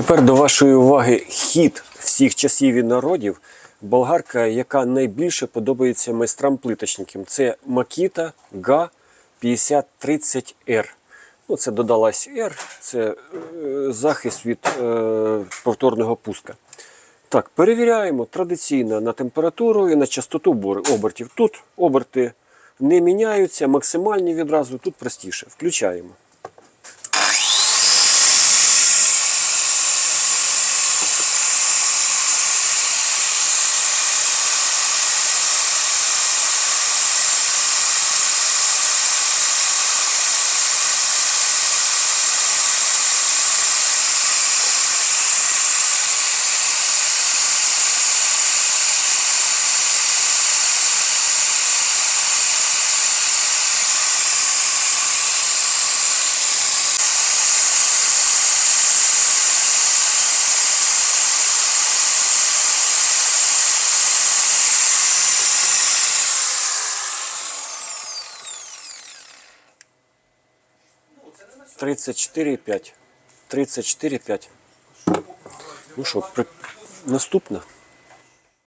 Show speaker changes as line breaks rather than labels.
Тепер до вашої уваги хід всіх часів і народів. Болгарка, яка найбільше подобається майстрам плиточникам. Це Makita GA 5030R. Ну, це додалась R, це е, захист від е, повторного пуска. Так, перевіряємо традиційно на температуру і на частоту обертів. Тут оберти не міняються, максимальні відразу, тут простіше. Включаємо. Тридцять чотири п'ять. Тридцять чотири п'ять. Ну що, при... наступна.